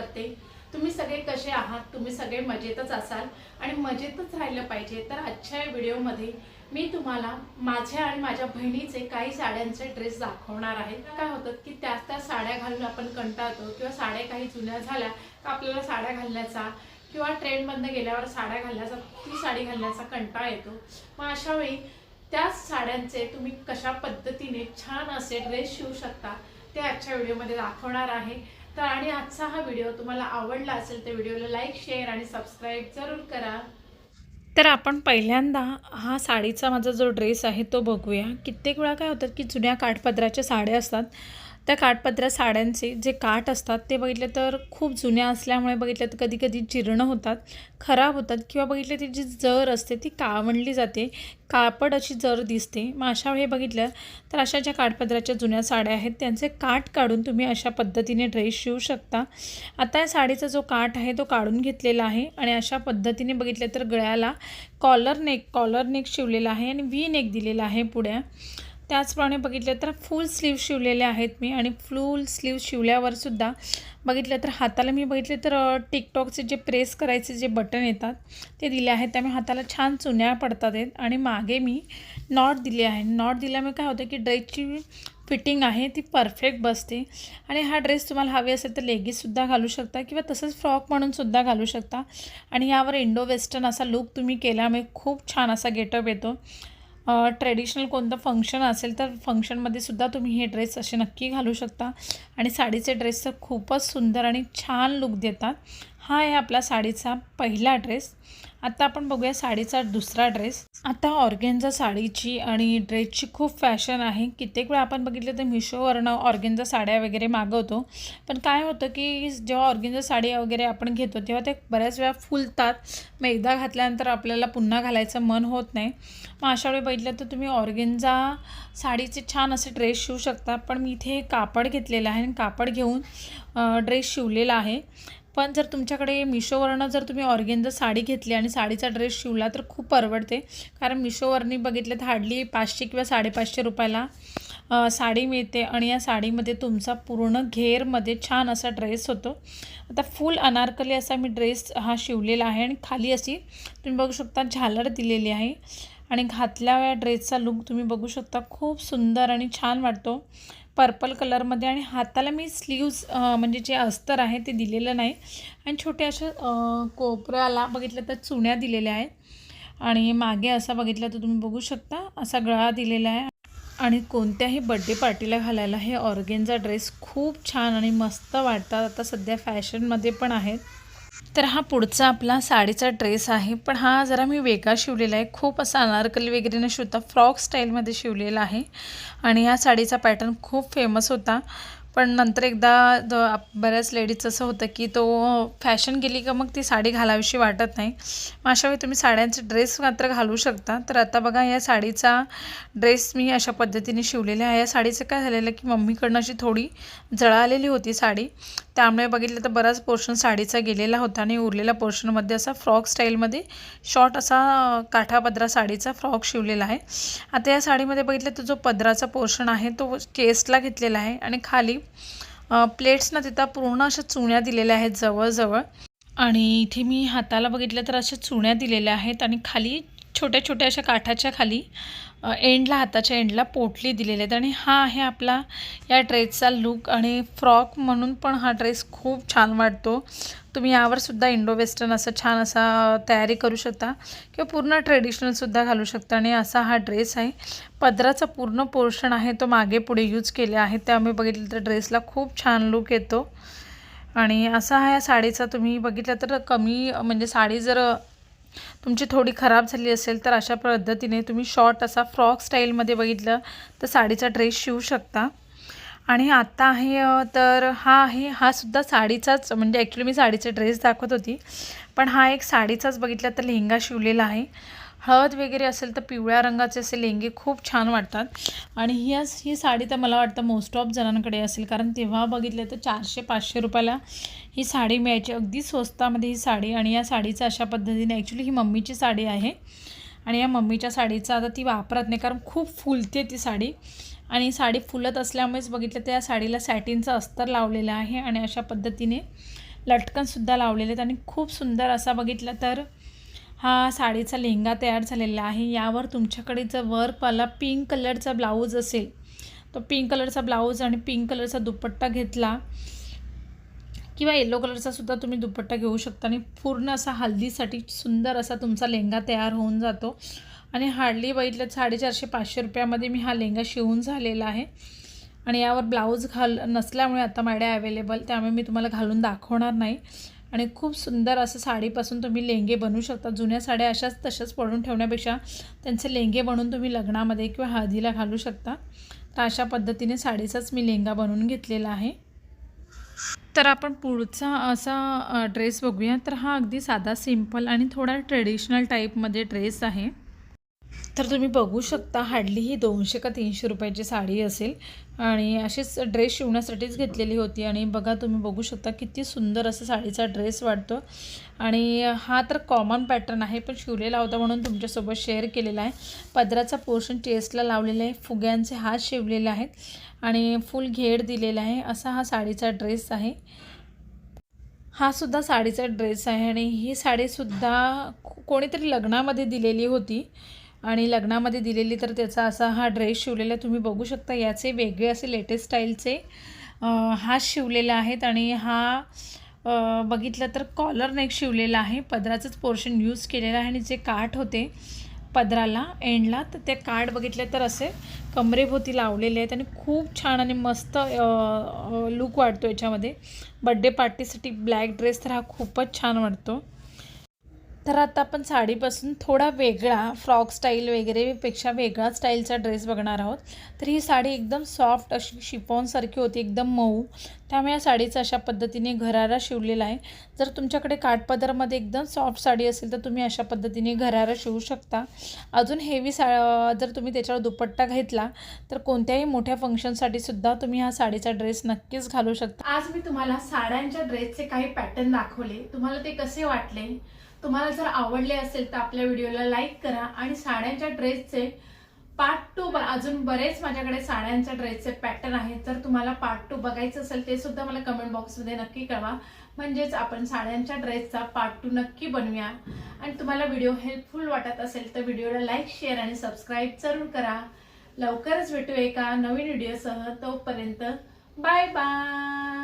करते. तुम्ही सगळे कसे आहात? तुम्ही सगळे मजेतच असाल. आणि मजेतच राहिलं पाहिजे. तर आजच्या या व्हिडिओमध्ये मी तुम्हाला माझ्या आणि माझ्या बहिणीचे काही साड्यांचे ड्रेस दाखवणार आहे. काय होतं की त्याच त्या साड्या घालून आपण कंटाळतो किंवा साड्या काही जुन्या झाल्या का आपल्याला साड्या घालण्याचा किंवा ट्रेनमधनं गेल्यावर साड्या घालण्याचा ती साडी घालण्याचा कंटाळा येतो. मग अशा वेळी त्याच साड्यांचे तुम्ही कशा पद्धतीने छान असे ड्रेस शिवू शकता ते आजच्या व्हिडिओमध्ये दाखवणार आहे. तर आणि आजचा हा व्हिडिओ तुम्हाला आवडला असेल तर व्हिडिओला लाईक शेअर आणि सबस्क्राईब जरूर करा. तर आपण पहिल्यांदा हा साडीचा माझा जो ड्रेस आहे तो बघूया. कित्येक वेळा काय होतात की जुन्या काठपदराच्या साड्या असतात. त्या काठपत्र्या साड्यांचे जे काठ असतात ते बघितले तर खूप जुन्या असल्यामुळे बघितलं तर कधी कधी जीर्ण होतात खराब होतात किंवा बघितले ती जी जर असते ती कावणली जाते कापड अशी जर दिसते. मग अशा हे बघितलं तर अशा ज्या काठपदराच्या जुन्या साड्या आहेत त्यांचे काठ काढून तुम्ही अशा पद्धतीने ड्रेस शिवू शकता. आता या साडीचा जो काठ आहे तो काढून घेतलेला आहे आणि अशा पद्धतीने बघितलं तर गळ्याला कॉलर नेक कॉलर नेक शिवलेला आहे आणि व्ही नेक दिलेला आहे पुढ्या त्याचप्रमाणे बघितलं तर फुल स्लीव शिवलेले आहेत मी आणि फुल स्लीव शिवल्यावर सुद्धा बघितलं तर हाताला मी बघितले तर टिकटॉकचे जे प्रेस करायचे जे बटन येतात ते दिले आहेत. त्यामुळे हाताला छान चुन्या पडतात आहेत आणि मागे मी नॉट दिले आहे. नॉट दिल्यामुळे काय होतं की ड्रेसची फिटिंग आहे ती परफेक्ट बसते. आणि हा ड्रेस तुम्हाला हवे असेल तर लेगीजसुद्धा घालू शकता किंवा तसंच फ्रॉक म्हणूनसुद्धा घालू शकता. आणि यावर इंडो वेस्टर्न असा लुक तुम्ही केल्यामुळे खूप छान असा गेटअप येतो. ट्रेडिशनल कोणतं फंक्शन असेल तर फंक्शनमध्ये सुद्धा तुम्ही हे ड्रेस असे नक्की घालू शकता. आणि साडीचे ड्रेस तर खूपच सुंदर आणि छान लुक देतात. हा आहे आपला साडीचा पहिला ड्रेस आता आपण बघूया साडीचा दुसरा ड्रेस आता ऑर्गेन्झा साडीची आणि ड्रेसची खूप फॅशन आहे. कित्येक वेळा आपण बघितलं तर मिशोवरनं ऑर्गेन्झा साड्या वगैरे मागवतो. पण काय होतं की जेव्हा ऑर्गेन्झा साडी वगैरे आपण घेतो तेव्हा ते बऱ्याच वेळा फुलतात. मग एकदा घातल्यानंतर आपल्याला पुन्हा घालायचं मन होत नाही. मग अशा वेळी बघितलं तर तुम्ही ऑर्गेन्झा साडीचे छान असे ड्रेस शिवू शकता. पण मी इथे कापड घेतलेलं आहे आणि कापड घेऊन ड्रेस शिवलेला आहे. पण जर तुमच्याकडे मिशोवरनं जर तुम्ही ऑर्गेन्झा साडी घेतली आणि साडीचा ड्रेस शिवला तर खूप परवडते. कारण मिशोवरनी बघितलं तर हार्डली पाचशे किंवा साडेपाचशे रुपयाला साडी मिळते आणि या साडीमध्ये तुमचा पूर्ण घेरमध्ये छान असा ड्रेस होतो. आता फुल अनारकली असा मी ड्रेस हा शिवलेला आहे आणि खाली अशी तुम्ही बघू शकता झालर दिलेली आहे. आणि घातल्या ड्रेसचा लुक तुम्ही बघू शकता. खूप सुंदर आणि छान वाटतो. पर्पल कलरमध्ये आणि हाताला मी स्लीव्ज म्हणजे जे अस्तर आहे ते दिलेलं नाही. आणि छोट्या अशा कोपऱ्याला बघितलं तर चुण्या दिलेल्या आहेत. आणि मागे असा बघितला तर तुम्ही बघू शकता असा गळा दिलेला आहे. आणि कोणत्याही बड्डे पार्टीला घालायला हे ऑर्गेनचा ड्रेस खूप छान आणि मस्त वाटतात. आता सध्या फॅशनमध्ये पण आहेत. तर हा पुढचा आपला साडीचा ड्रेस आहे. पण हा जरा मी वेगळा शिवलेला आहे. खूप असा अनारकली वगैरे न शिवता फ्रॉक स्टाईलमध्ये शिवलेला आहे. आणि ह्या साडीचा पॅटर्न खूप फेमस होता. पण नंतर एकदा द बऱ्याच लेडीज असं होतं की तो फॅशन गेली का मग ती साडी घालावीशी वाटत नाही. मग अशा वेळी तुम्ही साड्यांचे ड्रेस मात्र घालू शकता. तर आता बघा या साडीचा ड्रेस मी अशा पद्धतीने शिवलेला आहे. या साडीचं काय झालेलं की मम्मीकडनं अशी थोडी जळालेली होती साडी. त्यामुळे बघितलं तर बराच पोर्शन साडीचा गेलेला होता आणि उरलेल्या पोर्शनमध्ये असा फ्रॉक स्टाईलमध्ये शॉर्ट असा काठापदरा साडीचा फ्रॉक शिवलेला आहे. आता या साडीमध्ये बघितलं तर जो पदराचा पोर्शन आहे तो केसला घेतलेला आहे आणि खाली प्लेट्स प्लेट्सना तिथं पूर्ण अशा चुण्या दिलेल्या आहेत जवळजवळ. आणि इथे मी हाताला बघितलं तर अशा चुण्या दिलेल्या आहेत आणि खाली छोट्या छोट्या अशा काठाच्या खाली एंडला हाताच्या एंडला पोटली दिलेले आहेत. आणि हा आहे आपला या ड्रेसचा लुक आणि फ्रॉक म्हणून पण हा ड्रेस खूप छान वाटतो. तुम्ही यावर सुद्धा इंडो वेस्टर्न असं छान असा तयारी करू शकता. किंवा पूर्ण ट्रेडिशनलसुद्धा घालू शकता. आणि असा हा ड्रेस आहे. पदराचा पूर्ण पोर्शन आहे. तो मागे पुढे यूज केले आहे त्यामुळे बघितलं तर ड्रेसला खूप छान लुक येतो. आणि असा हा या साडीचा तुम्ही बघितलं तर कमी म्हणजे साडी जर तुमची थोडी खराब झाली असेल तर अशा पद्धतीने तुम्ही शॉर्ट असा फ्रॉक स्टाईलमध्ये बघितलं तर साडीचा ड्रेस शिवू शकता. आणि आत्ता आहे तर हा आहे हा सुद्धा साडीचाच म्हणजे ॲक्च्युली मी साडीचे ड्रेस दाखवत होती. पण हा एक साडीचाच बघितला तर लेहंगा शिवलेला आहे. हळद वगैरे असेल तर पिवळ्या रंगाचे असे लेंगे खूप छान वाटतात. आणि ही ही साडी तर मला वाटतं मोस्ट ऑफ जणांकडे असेल. कारण तेव्हा बघितलं तर चारशे पाचशे रुपयाला ही साडी मिळायची. अगदी स्वस्तामध्ये ही साडी आणि या साडीचं अशा पद्धतीने ॲक्च्युली ही मम्मीची साडी आहे. आणि या मम्मीच्या साडीचा आता ती वापरत नाही कारण खूप फुलते ती साडी. आणि साडी फुलत असल्यामुळेच बघितलं तर या साडीला सॅटिनचं अस्तर लावलेलं आहे. आणि अशा पद्धतीने लटकनसुद्धा लावलेले आहेत. आणि खूप सुंदर असा बघितलं तर हा साडीचा लेहंगा तयार झालेला आहे. यावर तुमच्याकडे जर वर्कवाला पिंक कलरचा ब्लाऊज असेल तो पिंक कलरचा ब्लाऊज आणि पिंक कलरचा दुपट्टा घेतला किंवा येलो कलरचा सुद्धा तुम्ही दुपट्टा घेऊ शकता आणि पूर्ण असा हल्दीसाठी सुंदर असा तुमचा लेहंगा तयार होऊन जातो. आणि हार्डली बघितलं साडेचारशे पाचशे रुपयामध्ये मी हा लेहंगा शिवून झालेला आहे. आणि यावर ब्लाऊज घाल नसल्यामुळे आता माझ्या अवेलेबल त्यामुळे मी तुम्हाला घालून दाखवणार नाही. आणि खूप सुंदर असं साडीपासून तुम्ही लेंगे बनवू शकता. जुन्या साड्या अशाच तशाच पडून ठेवण्यापेक्षा त्यांचे लेंगे बनवून तुम्ही लग्नामध्ये किंवा हळदीला घालू शकता. तर अशा पद्धतीने साडीचाच मी लेंगा बनवून घेतलेला आहे. तर आपण पुढचा असा ड्रेस बघूया. तर हा अगदी साधा सिंपल आणि थोडा ट्रेडिशनल टाईपमध्ये ड्रेस आहे. तर तुम्ही बघू शकता हार्डली ही दोनशे का तीनशे रुपयाची साडी असेल. आणि अशीच ड्रेस शिवण्यासाठीच घेतलेली होती. आणि बघा तुम्ही बघू शकता किती सुंदर असं साडीचा ड्रेस वाटतो. आणि हा तर कॉमन पॅटर्न आहे पण शिवलेला होता म्हणून तुमच्यासोबत शेअर केलेला आहे. पदराचा पोर्शन चेस्टला लावलेला आहे. फुग्यांचे हात शिवलेले आहेत. आणि फुल घेड दिलेला आहे. असा हा साडीचा ड्रेस आहे. हा सुद्धा साडीचा ड्रेस आहे. आणि ही साडीसुद्धा कोणीतरी लग्नामध्ये दिलेली होती. आणि लग्नामध्ये दिलेली तर त्याचा असा हा ड्रेस शिवलेला आहे. तुम्ही बघू शकता याचे वेगळे असे लेटेस्ट स्टाईलचे हा शिवलेला आहेत आणि हा बघितलं तर कॉलर नेक शिवलेला आहे. पदराचंच पोर्शन यूज केलेलं आहे आणि जे काठ होते पदराला एंडला तर ते काठ बघितले तर असे कमरेभोवती लावलेले आहेत आणि खूप छान आणि मस्त लुक वाटतो याच्यामध्ये. बड्डे पार्टीसाठी ब्लॅक ड्रेस तर हा खूपच छान वाटतो तर आता आपण साडीपासून थोडा वेगळा फ्रॉक स्टाईल वगैरे पेक्षा वेगळा स्टाईलचा ड्रेस बघणार आहोत. तर ही साडी एकदम सॉफ्ट अशी शिफॉनसारखी होती एकदम मऊ. त्यामुळे या साडीचा अशा पद्धतीने घरारा शिवलेला आहे. जर तुमच्याकडे काठपदरमध्ये एकदम सॉफ्ट साडी असेल तर तुम्ही अशा पद्धतीने घरारा शिवू शकता. अजून हेवी सा जर तुम्ही त्याच्यावर दुपट्टा घेतला तर कोणत्याही मोठ्या फंक्शनसाठी सुद्धा तुम्ही हा साडीचा ड्रेस नक्कीच घालू शकता. आज मी तुम्हाला साड्यांच्या ड्रेसचे काही पॅटर्न दाखवले. तुम्हाला ते कसे वाटले? तुम्हाला जर आवडले असेल तर आपल्या व्हिडिओला लाईक करा आणि साड्यांच्या ड्रेसचे पार्ट टू अजून बरेच माझ्याकडे साड्यांच्या ड्रेसचे पॅटर्न आहेत. जर तुम्हाला पार्ट टू बघायचं असेल ते सुद्धा मला कमेंट बॉक्समध्ये नक्की कळवा. म्हणजेच आपण साड्यांच्या ड्रेसचा पार्ट टू नक्की बनवूया. आणि तुम्हाला व्हिडिओ हेल्पफुल वाटत असेल तर व्हिडिओला लाईक शेअर आणि सबस्क्राईब जरूर करा. लवकरच भेटू एका नवीन व्हिडिओसह तोपर्यंत बाय बाय